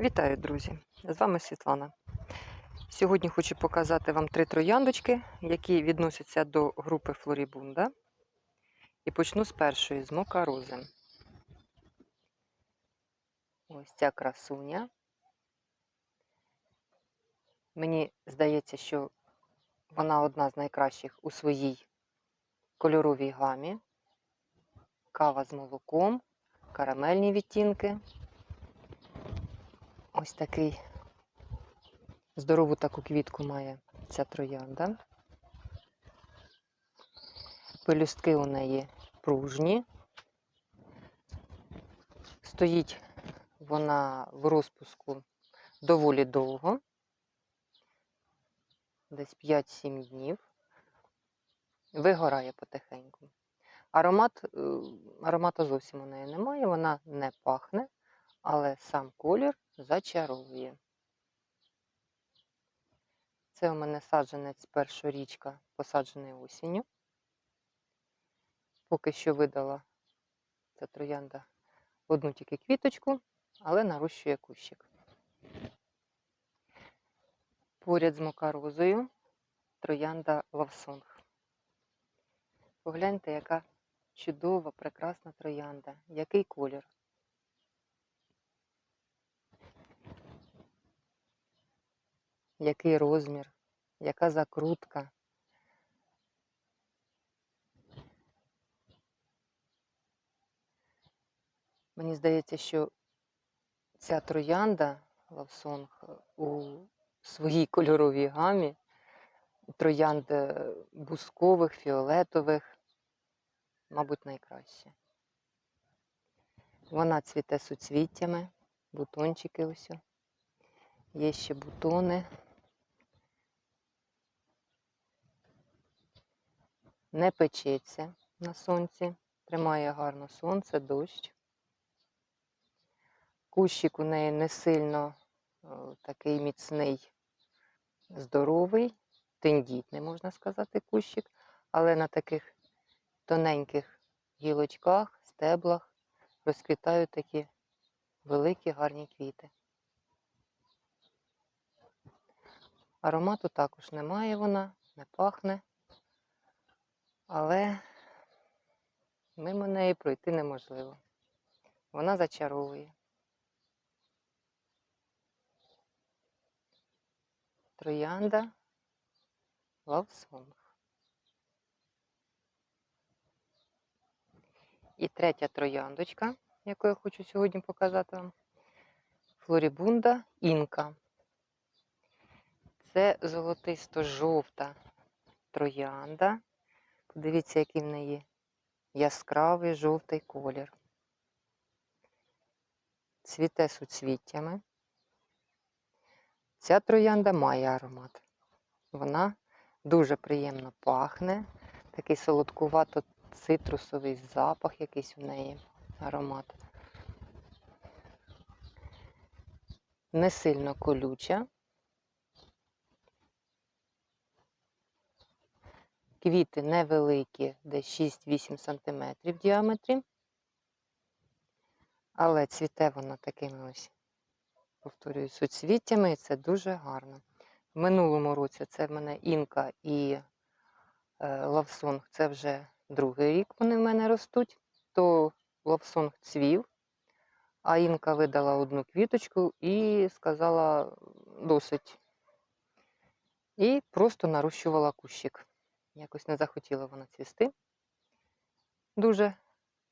Вітаю, друзі! З вами Світлана. Сьогодні хочу показати вам три трояндочки, які відносяться до групи Флорібунда. І почну з першої, з мока рози. Ось ця красуня. Мені здається, що вона одна з найкращих у своїй кольоровій гамі. Кава з молоком, карамельні відтінки. Ось такий здорову таку квітку має ця троянда. Пелюстки у неї пружні. Стоїть вона в розпуску доволі довго, десь 5-7 днів. Вигорає потихеньку. Аромат, е, аромату зовсім у неї немає, вона не пахне, але сам колір зачаровує. Це у мене саджанець першорічка, посаджений осінню. Поки що видала ця троянда одну тільки квіточку, але нарощує кущик. Поряд з мокарозою троянда лавсонг. Погляньте, яка чудова, прекрасна троянда, який колір. Який розмір, яка закрутка. Мені здається, що ця троянда лавсонг у своїй кольоровій гамі, троянд е, бускових, фіолетових, мабуть, найкраще. Вона цвіте суцвіттями, бутончики ось. Є ще бутони. Не печеться на сонці, тримає гарно сонце, дощ. Кущик у неї не сильно такий міцний, здоровий, тендітний, можна сказати, кущик, але на таких тоненьких гілочках, стеблах розквітають такі великі гарні квіти. Аромату також немає вона, не пахне, але мимо неї пройти неможливо. Вона зачаровує. Троянда лавсонг. І третя трояндочка, яку я хочу сьогодні показати вам, флорібунда інка. Це золотисто-жовта троянда. Подивіться, який в неї яскравий жовтий колір. Цвіте суцвіттями. Ця троянда має аромат. Вона дуже приємно пахне. Такий солодкувато-цитрусовий запах якийсь у неї аромат. Не сильно колюча. Квіти невеликі, десь 6-8 см в діаметрі. Але цвіте вона такими ось, повторюю, суцвіттями, і це дуже гарно. В минулому році це в мене інка і е, лавсонг, це вже другий рік вони в мене ростуть. То лавсонг цвів, а інка видала одну квіточку і сказала досить. І просто нарощувала кущик. Якось не захотіла вона цвісти дуже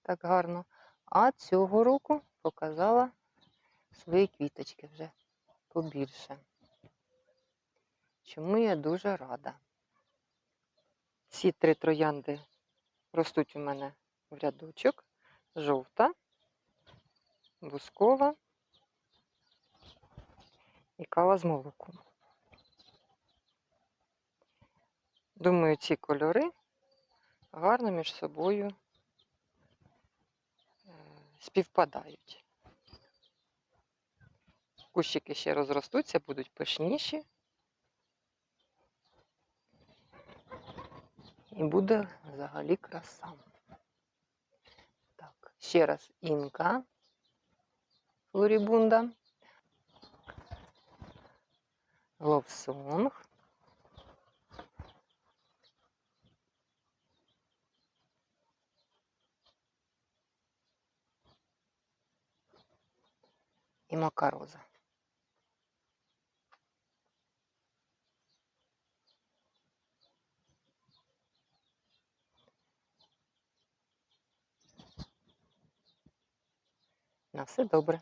так гарно. А цього року показала свої квіточки вже побільше. Чому я дуже рада. Ці три троянди ростуть у мене в рядочок. Жовта, бускова і кава з молоком. Думаю, ці кольори гарно між собою е, співпадають. Кущики ще розростуться, будуть пишніші. І буде взагалі краса. Так, ще раз інка флорібунда. ловсонг. І макароза. На все добре.